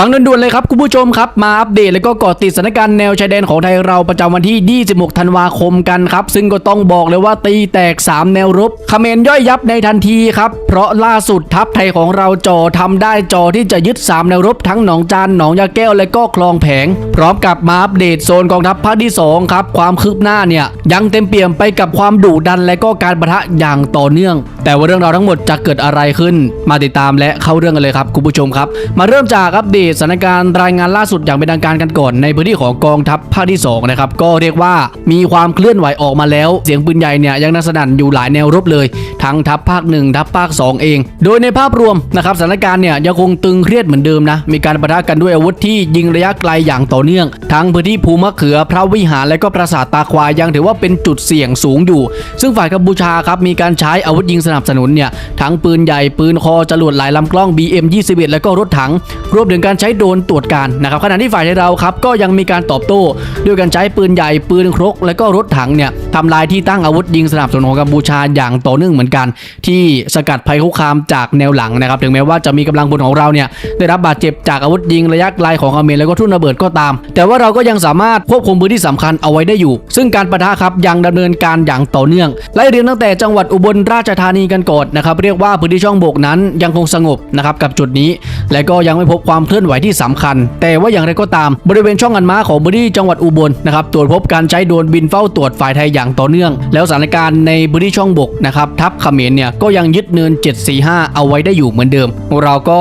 ฟังด่วนๆเลยครับคุณผู้ชมครับมาอัปเดตแล้วก็เกาะติดสถานการณ์แนวชายแดนของไทยเราประจำวันที่ 26 ธันวาคมกันครับ ซึ่งก็ต้องบอกเลยว่าตีแตก 3 แนวรบเขมรย่อยยับในทันทีครับ เพราะล่าสุดทัพไทยของเราจอทำได้จอที่จะยึด 3 แนวรบทั้งหนองจานหนองยาแก้วและก็คลองแผง พร้อมกับมาอัปเดตโซนกองทัพภาคที่ 2 ครับ ความคืบหน้าเนี่ยยังเต็มเปี่ยมไปกับความดุดันและก็การประทะอย่างต่อเนื่อง แต่ว่าเรื่องราวทั้งหมดจะเกิดอะไรขึ้น มาติดตามและเข้าเรื่องกันเลยครับคุณผู้ชมครับ มาเริ่มจากอัปเดตสถานการณ์รายงานล่าสุดอย่างเป็นทางการกันก่อน ในพื้นที่ของกองทัพภาคที่2นะครับก็เรียกว่ามีความเคลื่อนไหวออกมาแล้ว เสียงปืนใหญ่เนี่ยยังนัสนั่นอยู่หลายแนวรบเลย ทั้งทัพภาค 1 ทัพภาค 2 เอง โดยในภาพรวมนะครับสถานการณ์เนี่ยยังคงตึงเครียดเหมือนเดิมนะมีการประทะกันด้วยอาวุธที่ยิงระยะไกลอย่างต่อเนื่อง ทั้งพื้นที่ภูมะเขือพระวิหารและก็ปราสาทตาควายยังถือว่าเป็นจุดเสี่ยงสูงอยู่ ซึ่งฝ่ายกัมพูชาครับมีการใช้อาวุธยิงสนับสนุนเนี่ยทั้งปืนใหญ่ปืนคอจรวดหลายลำกล้อง BM 21 แล้วก็รถถังรวมถึงการใช้โดนตรวจการนะครับขณะที่ฝ่ายในเราครับก็ยังมีการตอบโต้ด้วยการใช้ปืนใหญ่ปืนครก และก็รถถังเนี่ยทำลายที่ตั้งอาวุธยิงสนับสนุนของกัมพูชาอย่างต่อเนื่องเหมือนกัน ที่สกัดภัยคุกคามจากแนวหลังนะครับถึงแม้ว่าจะมีกำลังพลของเราเนี่ยได้รับบาดเจ็บจากอาวุธยิงระยะไกลของอเมรแล้วก็ทุ่นระเบิดก็ตาม แต่ว่าเราก็ยังสามารถควบคุมพื้นที่สำคัญเอาไว้ได้อยู่ ซึ่งการประทะครับยังดำเนินการอย่างต่อเนื่องไล่เรียงตั้งแต่จังหวัดอุบลราชธานีกันก่อนนะครับเรียกว่าพื้นที่ช่องโบกนั้นยังคงสงบนะครับกับจุดนี้ และก็ยังไม่พบความเคลื่อนไหวที่สำคัญ แต่ว่าอย่างไรก็ตามบริเวณช่องอันม้าของพื้นที่จังหวัดอุบลนะครับตรวจพบการใช้โดรนบินเฝ้าตรวจฝ่ายไทยอย่างต่อเนื่อง แล้วสถานการณ์ในพื้นที่ช่องบกนะครับทัพเขมรเนี่ยก็ยังยึดเนิน 745 เอาไว้ได้อยู่เหมือนเดิม เราก็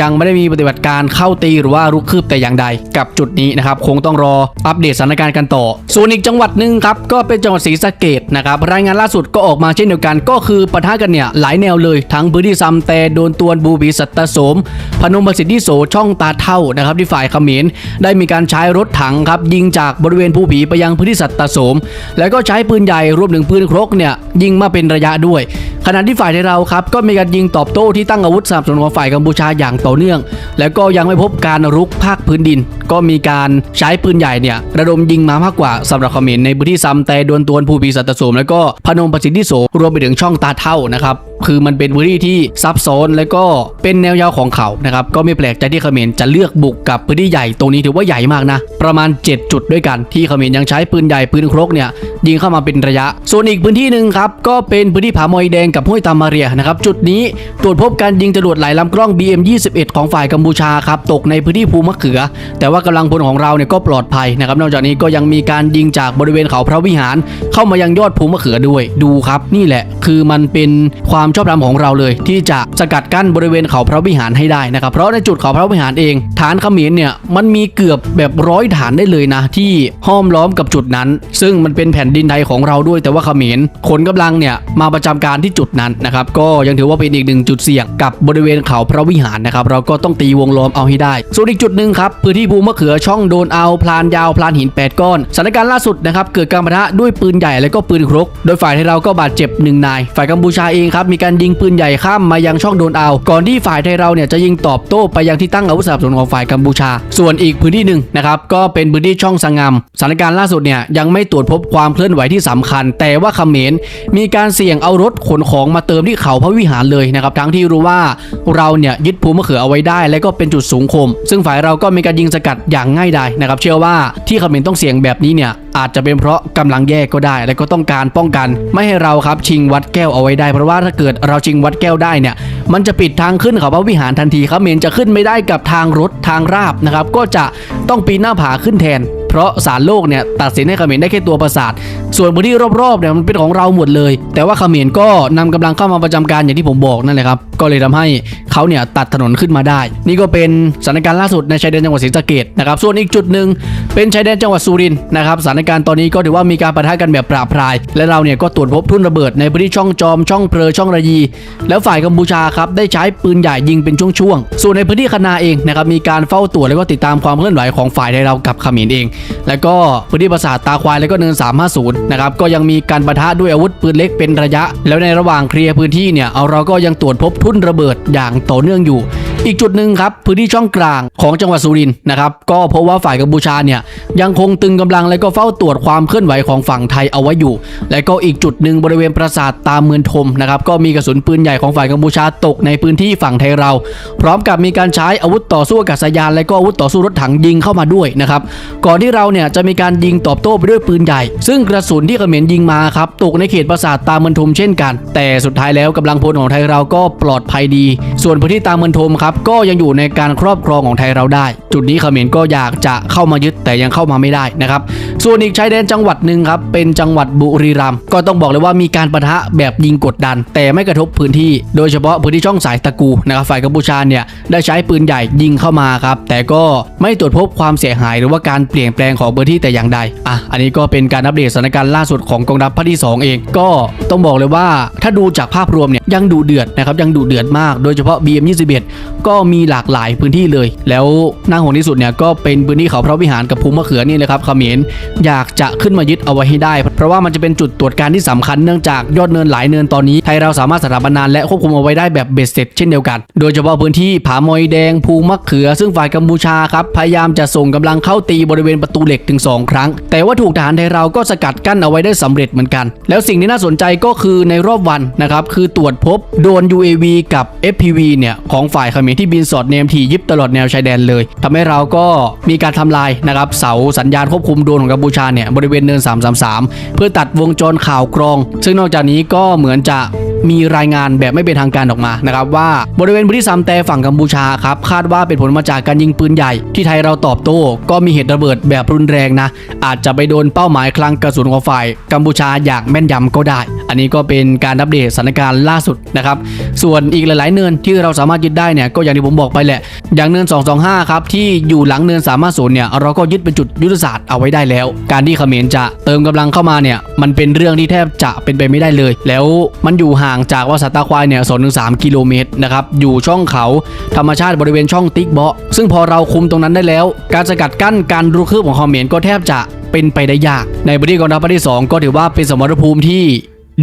ยังไม่ได้มีปฏิบัติการเข้าตีหรือว่ารุกคืบแต่อย่างใด กับจุดนี้นะครับคงต้องรออัปเดตสถานการณ์กันต่อ ส่วนอีกจังหวัดหนึ่งครับก็เป็นจังหวัดศรีสะเกดนะครับรายงานล่าสุดก็ออกมาเช่นเดียวกัน ก็คือปะทะกันเนี่ยหลายแนวเลยทั้งพื้นที่ซัมแต่โดนตวนบูบีสัตตสม พนมประสิทธิโสช่องตาเท่านะครับที่ฝ่ายเขมรได้มีการใช้รถถังครับยิงจากบริเวณภูผีไปยังพื้นที่สัตตโสม แล้วก็ใช้ปืนใหญ่รวมถึงปืนครกเนี่ยยิงมาเป็นระยะด้วย ขณะที่ฝ่ายในเราครับก็มีการยิงตอบโต้ที่ตั้งอาวุธสนับสนุนของฝ่ายกัมพูชาอย่างต่อเนื่อง แล้วก็ยังไม่พบการรุกภาคพื้นดิน ก็มีการใช้ปืนใหญ่เนี่ยระดมยิงมามากกว่าสำหรับเขมรในพื้นที่ซัมแต่ดวนตวนภูผีสัตตโสมแล้วก็พนมประสิทธิโสรวมไปถึงช่องตาเท่านะครับคือมันเป็นพื้นที่ที่ซับซ้อนและก็เป็นแนวยาวของเขานะครับก็ไม่แปลกใจที่เขมรจะเลือกบุกกับพื้นที่ใหญ่ตรงนี้ถือว่าใหญ่มากนะ ประมาณ 7 จุดด้วยกันที่เขมรยังใช้ปืนใหญ่ปืนครกเนี่ยยิงเข้ามาเป็นระยะ ส่วนอีกพื้นที่หนึ่งครับก็เป็นพื้นที่ผามอยแดงกับห้วยตามาเรียนะครับจุดนี้ตรวจพบการยิงจรวดหลายลำกล้อง BM 21 ของฝ่ายกัมพูชาครับตกในพื้นที่ภูมะเขือ แต่ว่ากำลังพลของเราเนี่ยก็ปลอดภัยนะครับนอกจากนี้ก็ยังมีการยิงจากบริเวณเขาพระวิหาร เข้ามายังยอดภูมะเขือด้วยดูครับ นี่แหละคือมันเป็นความชอบธรรมของเราเลย ที่จะสกัดกั้นบริเวณเขาพระวิหารให้ได้นะครับเพราะในจุดเขาพระวิหารเอง ฐานเขมรเนี่ยมันมีเกือบแบบร้อยฐานได้เลยนะ ที่ห้อมล้อมกับจุดนั้น ซึ่งมันเป็นแผ่นดินไทยของเราด้วยแต่ว่าเขมรขนกำลังเนี่ยมาประจำการที่จุดนั้นนะครับก็ยังถือว่าเป็นอีกหนึ่งจุดเสี่ยงกับบริเวณเขาพระวิหารนะครับเราก็ต้องตีวงล้อมเอาให้ได้ ส่วนอีกจุดหนึ่งครับพื้นที่ภูมะเขือช่องโดนเอาพลานยาวพลานหิน 8 ก้อนสถานการณ์ล่าสุดนะครับเกิดการปะทะด้วยปืนใหญ่และก็ปืนครก โดยฝ่ายไทยเราก็บาดเจ็บหนึ่งนาย ฝ่ายกัมพูชาเองครับมีการยิงปืนใหญ่ข้ามมายังช่องโดนเอา ก่อนที่ฝ่ายไทยเราเนี่ยจะยิงตอบโต้ไปยังที่ตั้งอาวุธสนับสนุนของฝ่ายกัมพูชา ส่วนอีกพื้นที่หนึ่งนะครับก็เป็นพื้นที่ช่องสังงามสถานการณ์ล่าสุดเนี่ยยังไม่ตรวจพบความเคลื่อนไหวที่สำคัญ แต่ว่าเขมรมีการเสี่ยงเอารถขนของมาเติมที่เขาพระวิหารเลยนะครับทั้งที่รู้ว่าเราเนี่ยยึดภูมะเขือเอาไว้ได้ และก็เป็นจุดสูงคม ซึ่งฝ่ายเราก็มีการยิงสกัดอย่างง่ายดายนะครับเชื่อว่าที่เขมรต้องเสี่ยงแบบนี้เนี่ยอาจจะเป็นเพราะกำลังแยกก็ได้ และก็ต้องการป้องกัน ไม่ให้เราครับชิงวัดแก้วเอาไว้ได้ เพราะว่าถ้าเกิดเราชิงวัดแก้วได้เนี่ยมันจะปิดทางขึ้นเขาพระวิหารทันทีเขมรจะขึ้นไม่ได้กับทางรถทางราบนะครับก็จะต้องปีนหน้าผาขึ้นแทน เพราะศาลโลกเนี่ยตัดสินให้เขมรได้แค่ตัวประสาท ส่วนพื้นที่รอบๆเนี่ยมันเป็นของเราหมดเลย แต่ว่าเขมรก็นำกำลังเข้ามาประจำการอย่างที่ผมบอกนั่นแหละครับก็เลยทำให้เขาเนี่ยตัดถนนขึ้นมาได้ นี่ก็เป็นสถานการณ์ล่าสุดในชายแดนจังหวัดศรีสะเกดนะครับส่วนอีกจุดหนึ่งเป็นชายแดนจังหวัดสุรินทร์นะครับสถานการณ์ตอนนี้ก็ถือว่ามีการปะทะกันแบบปราบพราย และเราเนี่ยก็ตรวจพบทุ่นระเบิดในพื้นที่ช่องจอมช่องเพลอช่องระยี แล้วฝ่ายกัมพูชาครับได้ใช้ปืนใหญ่ยิงเป็นช่วงๆส่วนในพื้นที่คณาเองนะครับมีการเฝ้าตรวจแล้วก็ติดตามความเคลื่อนไหวของฝ่ายไทยเรากับเขมรเองแล้วก็พื้นที่ปราสาทตาควายแล้วก็เนิน 350 นะครับ ก็ยังมีการประทะด้วยอาวุธปืนเล็กเป็นระยะ แล้วในระหว่างเคลียร์พื้นที่เนี่ยเอาเราก็ยังตรวจพบทุ่นระเบิดอย่างต่อเนื่องอยู่อีกจุดหนึ่งครับพื้นที่ช่องกลางของจังหวัดสุรินทร์นะครับก็พบว่าฝ่ายกัมพูชาเนี่ยยังคงตึงกำลังและก็เฝ้าตรวจความเคลื่อนไหวของฝั่งไทยเอาไว้อยู่ และก็อีกจุดหนึ่งบริเวณปราสาทตามเมืองทมนะครับก็มีกระสุนปืนใหญ่ของฝ่ายกัมพูชาตกในพื้นที่ฝั่งไทยเรา พร้อมกับมีการใช้อาวุธต่อสู้อากาศยาน และก็อาวุธต่อสู้รถถังยิงเข้ามาด้วยนะครับก่อนที่เราเนี่ยจะมีการยิงตอบโต้ไปด้วยปืนใหญ่ ซึ่งกระสุนที่เขมรยิงมาครับตกในเขตปราสาทตามเมืองทมเช่นกัน แต่สุดท้ายแล้วกำลังพลของไทยเราก็ปลอดภัยดี ส่วนพื้นที่ตามเมืองทมครับ ก็ยังอยู่ในการครอบครองของไทยเราได้ จุดนี้เขมรก็อยากจะเข้ามายึดแต่ยังเข้ามาไม่ได้นะครับ ส่วนอีกชายแดนจังหวัดหนึ่งครับ เป็นจังหวัดบุรีรัมย์ก็ต้องบอกเลยว่ามีการปะทะแบบยิงกดดัน แต่ไม่กระทบพื้นที่ โดยเฉพาะพื้นที่ช่องสายตะกูนะครับฝ่ายกัมพูชาเนี่ยได้ใช้ปืนใหญ่ยิงเข้ามาครับแต่ก็ไม่ตรวจพบความเสียหายหรือว่าการเปลี่ยนแปลงของพื้นที่แต่อย่างใดอะอันนี้ก็เป็นการอัปเดตสถานการณ์ล่าสุดของกองทัพภาคที่ 2 เอง ก็ต้องบอกเลยว่าถ้าดูจากภาพรวมเนี่ยยังดูเดือดนะครับยังดูเดือดมาก โดยเฉพาะ BM21 ก็มีหลากหลายพื้นที่เลย แล้วน่าห่วงที่สุดเนี่ยก็เป็นพื้นที่เขาพระวิหารกับภูมิมะเขือนี่เลยครับเขมรอยากจะขึ้นมายึดเอาไว้ให้ได้ เพราะว่ามันจะเป็นจุดตรวจการที่สำคัญเนื่องจากยอดเนินหลายเนินตอนนี้ไทยเราสามารถสถาปนาและควบคุมเอาไว้ได้แบบเบ็ดเสร็จเช่นเดียวกัน โดยเฉพาะพื้นที่ผามอยแดงภูมะเขือ ซึ่งฝ่ายกัมพูชาครับพยายามจะส่งกำลังเข้าตีบริเวณประตูเหล็กถึง 2 ครั้ง แต่ว่าถูกทหารไทยเราก็สกัดกั้นเอาไว้ได้สำเร็จเหมือนกัน แล้วสิ่งที่น่าสนใจก็คือในรอบวันนะครับคือตรวจพบโดน UAV กับ FPV เนี่ยของฝ่ายเขมรที่บินสอดเนมทียิบตลอดแนวชายแดนเลยทำให้เราก็มีการทำลายนะครับเสาสัญญาณควบคุมโดรนของกัมพูชาเนี่ยบริเวณเนิน333 เพื่อตัดวงจรข่าวกรอง ซึ่งนอกจากนี้ก็เหมือนจะ มีรายงานแบบไม่เป็นทางการออกมานะครับว่าบริเวณพื้นที่ซามแต่ฝั่งกัมพูชาครับคาดว่าเป็นผลมาจากการยิงปืนใหญ่ ที่ไทยเราตอบโต้ก็มีเหตุระเบิดแบบรุนแรงนะ อาจจะไปโดนเป้าหมายคลังกระสุนของฝ่ายกัมพูชาอย่างแม่นยำก็ได้ อันนี้ก็เป็นการอัปเดตสถานการณ์ล่าสุดนะครับส่วนอีกหลาย ๆ เนินที่เราสามารถยึดได้เนี่ยก็อย่างที่ผมบอกไปแหละ อย่างเนิน 225 ครับที่อยู่หลังเนินสามารถศูนย์เนี่ยเราก็ยึดเป็นจุดยุทธศาสตร์เอาไว้ได้แล้ว การที่เขมรจะเติมกำลังเข้ามาเนี่ยมันเป็นเรื่องที่แทบจะเป็นไปไม่ได้เลย แล้วมันอยู่ห่างจากวัดสัตตาควายเนี่ย2-3กิโลเมตรนะครับอยู่ช่องเขาธรรมชาติบริเวณช่องติ๊กเบาะซึ่งพอเราคุมตรงนั้นได้แล้ว การสกัดกั้นการรุกคืบของเขมรก็แทบจะเป็นไปได้ยาก ในบริกองทัพที่ 2 ก็ถือว่าเป็นสมรภูมิที่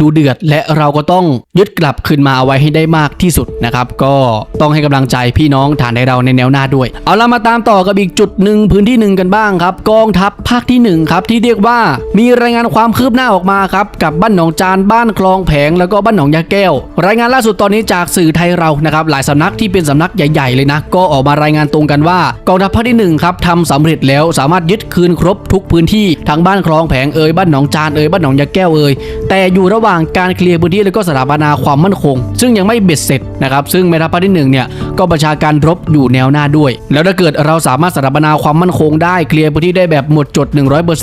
ดูเดือดและเราก็ต้องยึดกลับคืนมาเอาไว้ให้ได้มากที่สุดนะครับ ก็ต้องให้กำลังใจพี่น้องฐานในเราในแนวหน้าด้วย เอาละมาตามต่อกับอีกจุดหนึ่งพื้นที่หนึ่งกันบ้างครับ กองทัพภาคที่หนึ่งครับที่เรียกว่ามีรายงานความคืบหน้าออกมาครับกับบ้านหนองจานบ้านคลองแผงแล้วก็บ้านหนองยาแก้ว รายงานล่าสุดตอนนี้จากสื่อไทยเรานะครับหลายสำนักที่เป็นสำนักใหญ่ ๆ เลยนะก็ออกมารายงานตรงกันว่ากองทัพภาคที่หนึ่งครับทำสำเร็จแล้วสามารถยึดคืนครบทุกพื้นที่ทั้งบ้านคลองแผงเอ่ยบ้านหนองจานเอ่ยบ้านหนองยาแก้วเอ่ยแต่อยู่ระหว่างการเคลียร์พื้นที่แล้วก็สถาปนาความมั่นคง ซึ่งยังไม่เบ็ดเสร็จนะครับซึ่งแม่ทัพภาคที่หนึ่งเนี่ยก็ประชาการรบอยู่แนวหน้าด้วย แล้วถ้าเกิดเราสามารถสถาปนาความมั่นคงได้เคลียร์พื้นที่ได้แบบหมดจด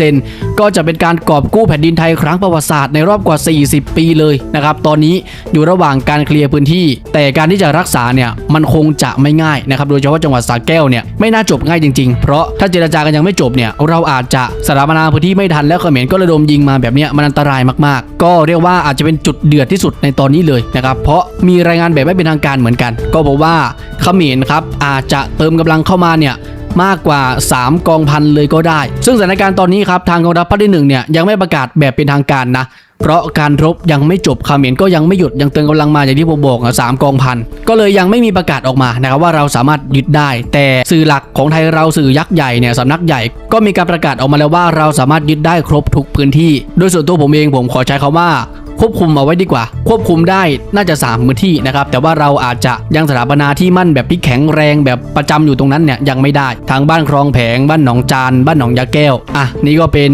100% ก็จะเป็นการกอบกู้แผ่นดินไทยครั้งประวัติศาสตร์ในรอบกว่า 40 ปีเลยนะครับ ตอนนี้อยู่ระหว่างการเคลียร์พื้นที่ แต่การที่จะรักษาเนี่ยมันคงจะไม่ง่ายนะครับ โดยเฉพาะจังหวัดสระแก้วเนี่ยไม่น่าจบง่ายจริงๆ เพราะถ้าเจรจากันยังไม่จบเนี่ยเราอาจจะสถาปนาพื้นที่ไม่ทันแล้วเขมรก็ระดมยิงมาแบบเนี้ยมันอันตรายมากๆ ก็เรียกว่าอาจจะเป็นจุดเดือดที่สุดในตอนนี้เลยนะครับ เพราะมีรายงานแบบไม่เป็นทางการเหมือนกัน ก็บอกว่าเขมรครับอาจจะเติมกำลังเข้ามาเนี่ย มากกว่า 3 กองพันเลยก็ได้ ซึ่งสถานการณ์ตอนนี้ครับทางกองทัพภาคที่หนึ่งเนี่ยยังไม่ประกาศแบบเป็นทางการนะเพราะการรบยังไม่จบเขมรก็ยังไม่หยุดยังเติมกำลังมาอย่างที่ผมบอกสามกองพันก็เลยยังไม่มีประกาศออกมานะครับว่าเราสามารถยึดได้ แต่สื่อหลักของไทยเราสื่อยักษ์ใหญ่เนี่ยสำนักใหญ่ ก็มีการประกาศออกมาแล้วว่าเราสามารถยึดได้ครบทุกพื้นที่ โดยส่วนตัวผมเองผมขอใช้คำว่า ควบคุมเอาไว้ดีกว่า ควบคุมได้น่าจะ3พื้นที่นะครับแต่ว่าเราอาจจะยังสถาปนาที่มั่นแบบที่แข็งแรงแบบประจำอยู่ตรงนั้นเนี่ยยังไม่ได้ทางบ้านคลองแผงบ้านหนองจาน บ้านหนองยาแก้วอะนี่ก็เป็น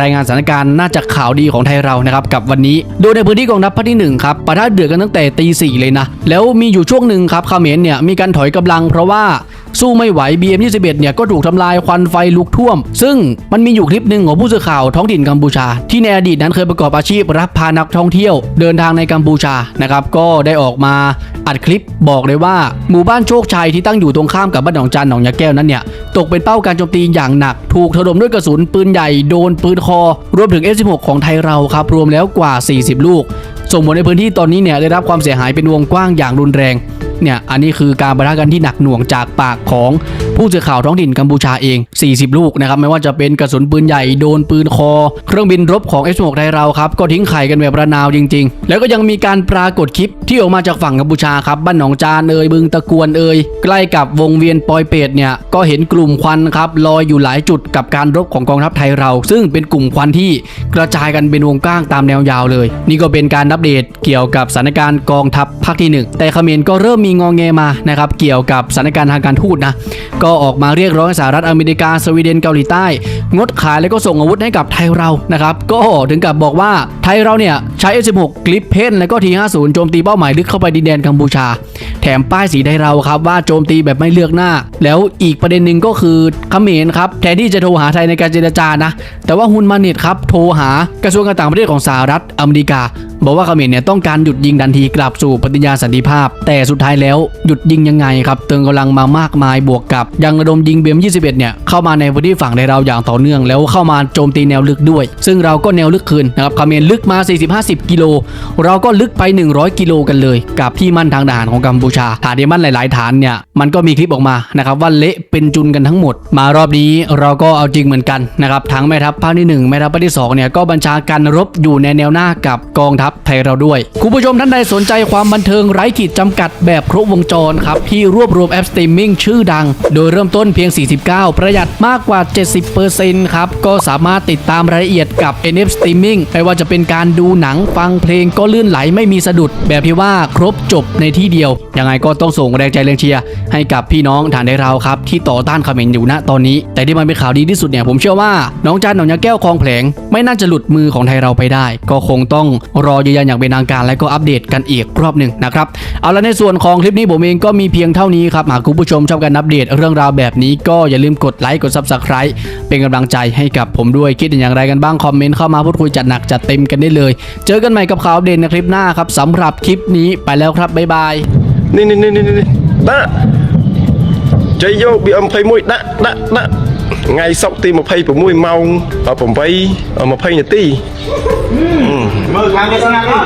รายงานสถานการณ์น่าจะข่าวดีของไทยเรานะครับกับวันนี้โดยในพื้นที่กองทัพภาคที่หนึ่งครับปะทะเดือดกันตั้งแต่ตีสี่เลยนะแล้วมีอยู่ช่วงหนึ่งครับเขมรเนี่ยมีการถอยกำลังเพราะว่า สู้ไม่ไหว BM21 เนี่ยก็ถูกทำลายควันไฟลุกท่วม ซึ่งมันมีอยู่คลิปหนึ่งของผู้สื่อข่าวท้องถิ่นกัมพูชา ที่ในอดีตนั้นเคยประกอบอาชีพรับพานักท่องเที่ยว เดินทางในกัมพูชานะครับก็ได้ออกมาอัดคลิปบอกเลยว่าหมู่บ้านโชคชัยที่ตั้งอยู่ตรงข้ามกับบ้านหนองจันหนองยาแก้วนั้นเนี่ยตกเป็นเป้าการโจมตีอย่างหนัก ถูกถล่มด้วยกระสุนปืนใหญ่โดนปืนคอ รวมถึง F16 ของไทยเราครับรวมแล้วกว่า 40 ลูก ส่งผลในพื้นที่ตอนนี้เนี่ยได้รับความเสียหายเป็นวงกว้างอย่างรุนแรง เนี่ยอันนี้คือการประทะกันที่หนักหน่วงจากปากของผู้สื่อข่าวท้องถิ่นกัมพูชาเอง 40 ลูกนะครับไม่ว่าจะเป็นกระสุนปืนใหญ่โดนปืนคอ เครื่องบินรบของ F16 ไทยเราครับก็ทิ้งไข่กันแบบระนาวจริง ๆ แล้วก็ยังมีการปรากฏคลิปที่ออกมาจากฝั่งกัมพูชาครับบ้านหนองจานเอ่ยบึงตะกวนเอ่ยใกล้กับวงเวียนปอยเปตเนี่ยก็เห็นกลุ่มควันครับลอยอยู่หลายจุดกับการรบของกองทัพไทยเรา ซึ่งเป็นกลุ่มควันที่กระจายกันเป็นวงกว้างตามแนวยาวเลย นี่ก็เป็นการอัปเดตเกี่ยวกับสถานการณ์กองทัพภาคที่หนึ่งแต่เขมรก็เริ่มมีงองแงมานะครับเกี่ยวกับสถานการณ์ทางการทูตนะก็ออกมาเรียกร้องให้สหรัฐอเมริกาสวีเดนเกาหลีใต้ งดขายแล้วก็ส่งอาวุธให้กับไทยเรานะครับก็ถึงกับบอกว่าไทยเราเนี่ย ใช้ F16 กลิปเพนและก็ T50 โจมตีเป้าหมายลึกเข้าไปดินแดนกัมพูชา แถมป้ายสีไทยเราครับว่าโจมตีแบบไม่เลือกหน้า แล้วอีกประเด็นหนึ่งก็คือเขมรครับแทนที่จะโทรหาไทยในการเจรจานะ แต่ว่าฮุนมาเน็ตครับโทรหากระทรวงการต่างประเทศของสหรัฐอเมริกา บอกว่าเขมรเนี่ยต้องการหยุดยิงทันทีกลับสู่ปฏิญาสันติภาพ แต่สุดท้ายแล้วหยุดยิงยังไงครับเติมกำลังมามากมายบวกกับ ยังระดมยิงเบียม21 เนี่ยเข้ามาในพื้นที่ฝั่งในเราอย่างต่อเนื่อง แล้วเข้ามาโจมตีแนวลึกด้วย ซึ่งเราก็แนวลึกคืนนะครับเขมรลึกมา 40-50กิโล เราก็ลึกไป 100 กิโลกันเลย กับที่มั่นทางทหารของกัมพูชา ฐานที่มั่นหลาย ๆ ฐานเนี่ย มันก็มีคลิปออกมานะครับว่าเละเป็นจุนกันทั้งหมด มารอบนี้เราก็เอาจริงเหมือนกันนะครับทั้งแม่ทัพภาคที่หนึ่งแม่ทัพภาคที่สองเนี่ยก็บัญชาการรบอยู่ในแนวหน้ากับกองทัพไทยเราด้วยคุณผู้ชมท่านใดสนใจความบันเทิงไร้ขีดจำกัดแบบครบวงจรครับที่รวบรวมแอปสตรีมมิ่งชื่อดัง โดยเริ่มต้นเพียง 49 ประหยัดมากกว่า 70%ครับก็สามารถติดตามรายละเอียดกับ NF Streaming ไม่ว่าจะเป็นการดูหนังฟังเพลงก็ลื่นไหลไม่มีสะดุดแบบที่ว่าครบจบในที่เดียว ยังไงก็ต้องส่งแรงใจแรงเชียร์ให้กับพี่น้องฐานในเราครับ ที่ต่อต้านเขมรอยู่ณตอนนี้ แต่ที่มันเป็นข่าวดีที่สุดเนี่ยผมเชื่อว่าน้องจันหนองยาแก้วคลองแผลง ไม่น่าจะหลุดมือของไทยเราไปได้ ก็คงต้องรอยืนยันอย่างเป็นทางการและก็อัปเดตกันอีกรอบหนึ่งนะครับเอาละในส่วนของคลิปนี้ผมเองก็มีเพียงเท่านี้ครับหากคุณผู้ชมชอบการอัปเดตเรื่องราวแบบนี้ก็อย่าลืมกดไลค์กด Subscribe เป็นกำลังใจให้กับผมด้วยคิดอย่างไรกันบ้างคอมเมนต์เข้ามาพูดคุยจัดหนักจัดเต็มกันได้เลยเจอกันใหม่กับข่าวเด่นในคลิปหน้าครับสำหรับคลิปนี้ไปแล้วครับบ๊ายบายนี่นี่นี่นี่นี่ดะใจโยบีอัมไพมุยดะดะดะไงสอกตีมาไพผมมุยเมาเอาผมไปเอามาไพเนี่ยตี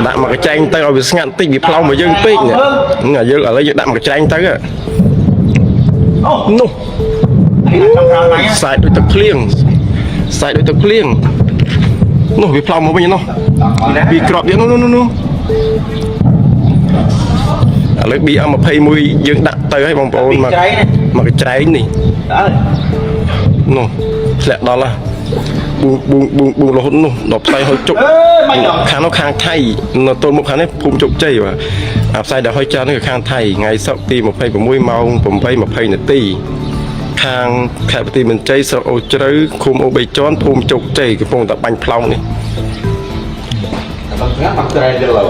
ดะมากระแจงตั้งเอาไปสงังตีบีพลาวมาเยิ่งเป๊กเนี่ยไงเยอะอะไรเยอะดะมากระแจงตั้งอะนุ่ใส่ด้วยตะเคียงใส่ด้วยตะเคียงนุ่นบีพลาวมาไม่ยังนู่ វាក្របទៀតនោះនោះនោះនោះឥឡូវ BM21 យើងដាក់ទៅឲ្យបងប្អូនមកមកកញ្ចែងនេះអើនោះធ្លាក់ដល់ហ่ะប៊ូប៊ូប៊ូប៊ូរហូតនោះដល់ផ្ទៃហុយជុកអើយមិនដល់ខាងនោះខាងថៃនៅទល់មុខខាងនេះភូមិជោគជ័យបាទអាផ្សាយដល់ហុយចាននេះគឺខាងថៃថ្ងៃសុក្រទី26ម៉ោង8:20នាទីខាងខេត្តបន្ទាយមានជ័យស្រុកអូជ្រៅឃុំអូបីជាន់ភូមិជោគជ័យកំពុងតែបាញ់ផ្លោងនេះ បាក់ស្ងាត់បាក់ត្រែទៅឡើយ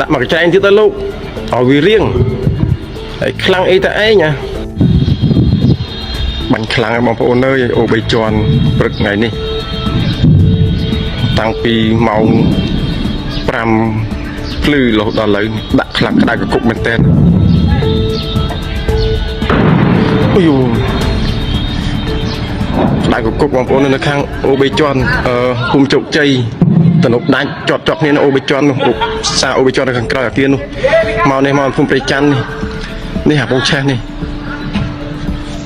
ដាក់មកកញ្ចែងទៀតទៅលោកឲ្យវារៀងហើយខ្លាំងអីតែឯងណាបាញ់ខ្លាំងហើយបងប្អូនអើយអូបីជាន់ព្រឹកថ្ងៃនេះតាំងពីម៉ោង5ភ្លឺរហូតដល់ឥឡូវនេះដាក់ខ្លាំងក្តៅកគុកមែនតើអុយយូក្តៅកគុកបងប្អូននៅខាងអូបីជាន់អឺភូមិជោគជ័យ តនុកដាច់ជាប់ជាប់គ្នានៅអូបីជាន់នោះអូសាអូបីជាន់នៅខាងក្រៅអាគារនោះមកនេះមកភូមិព្រៃច័ន្ទនេះនេះអាពងឆេះនេះ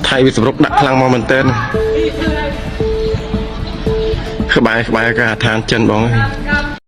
ថៃវាសម្រុកដាក់ខ្លាំងមកមែនតើក្បែរក្បែរកាឋានចិនបងអើយ